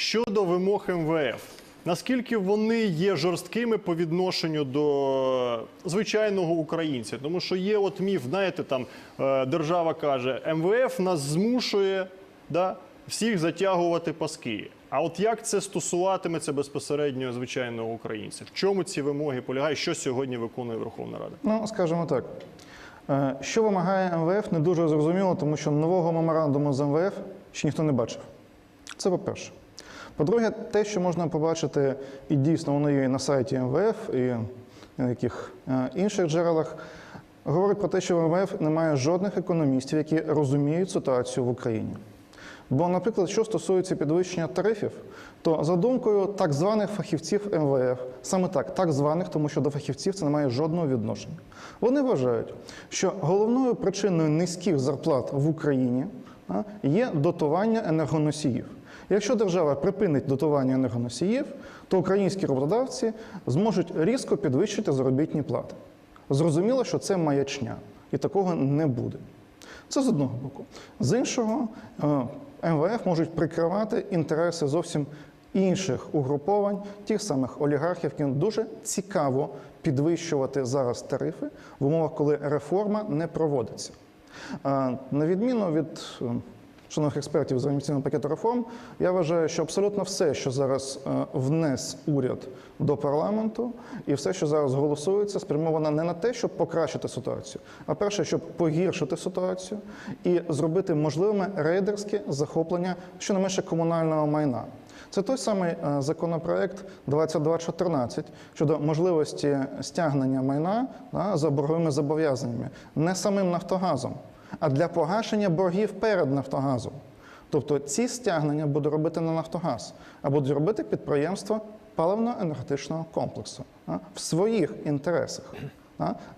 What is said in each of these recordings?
Щодо вимог МВФ, наскільки вони є жорсткими по відношенню до звичайного українця? Тому що є от міф, знаєте, там е, держава каже, МВФ нас змушує да, всіх затягувати паски. А от як це стосуватиметься безпосередньо звичайного українця? В чому ці вимоги полягають? Що сьогодні виконує Верховна Рада? Ну, скажімо так. Е, Що вимагає МВФ, не дуже зрозуміло, тому що нового меморандуму з МВФ ще ніхто не бачив. Це по-перше. По-друге, те, що можна побачити, і дійсно воно є на сайті МВФ, і на яких е, інших джерелах, говорить про те, що в МВФ немає жодних економістів, які розуміють ситуацію в Україні. Бо, наприклад, що стосується підвищення тарифів, то за думкою так званих фахівців МВФ, саме так, так званих, тому що до фахівців це не має жодного відношення. Вони вважають, що головною причиною низьких зарплат в Україні є дотування енергоносіїв. Якщо держава припинить дотування енергоносіїв, то українські роботодавці зможуть різко підвищити заробітні плати. Зрозуміло, що це маячня, і такого не буде. Це з одного боку. З іншого, е, МВФ можуть прикривати інтереси зовсім інших угруповань, тих самих олігархів, яким дуже цікаво підвищувати зараз тарифи в умовах, коли реформа не проводиться. Е, На відміну від е, шановних експертів з організаційного пакету реформ, я вважаю, що абсолютно все, що зараз е, внес уряд до парламенту, і все, що зараз голосується, спрямовано не на те, щоб покращити ситуацію, а перше, щоб погіршити ситуацію і зробити можливими рейдерське захоплення щонайменше комунального майна. Це той самий е, законопроект 2214 щодо можливості стягнення майна да, за борговими зобов'язаннями не самим Нафтогазом, а для погашення боргів перед Нафтогазом. Тобто ці стягнення буде робити не Нафтогаз, а будуть робити підприємства паливно-енергетичного комплексу а, в своїх інтересах.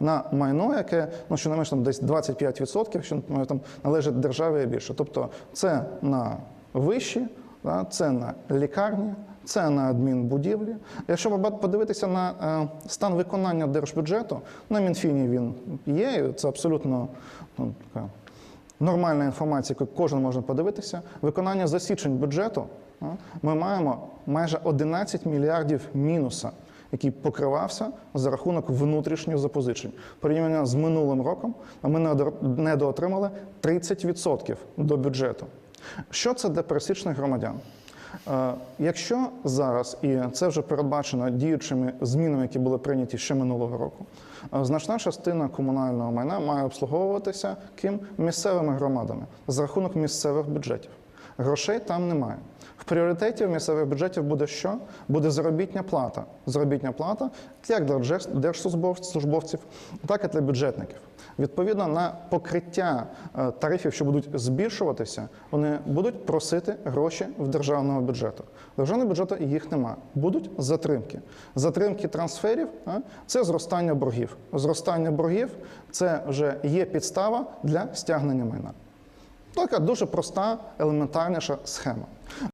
На майно, яке ну щонайменше там десь 25%, що там належить державі більше. Тобто це на вищі, да, це на лікарні, це на адмінбудівлі. Якщо подивитися на е, стан виконання держбюджету, на Мінфіні він є, це абсолютно ну, така нормальна інформація, яку кожен може подивитися. Виконання за січень бюджету ми маємо майже 11 мільярдів мінуса, який покривався за рахунок внутрішніх запозичень. Порівняно з минулим роком ми недо- недоотримали 30% до бюджету. Що це для пересічних громадян? Е, Якщо зараз, і це вже передбачено діючими змінами, які були прийняті ще минулого року, е, значна частина комунального майна має обслуговуватися ким місцевими громадами за рахунок місцевих бюджетів. Грошей там немає. В пріоритеті в місцевих бюджетів буде що? Буде заробітня плата. Заробітня плата як для держслужбовців, так і для бюджетників. Відповідно на покриття е, тарифів, що будуть збільшуватися, вони будуть просити гроші в державного бюджету. Державного бюджету їх немає. Будуть затримки. Затримки трансферів це зростання боргів. Зростання боргів це вже є підстава для стягнення майна. Така дуже проста, елементарніша схема.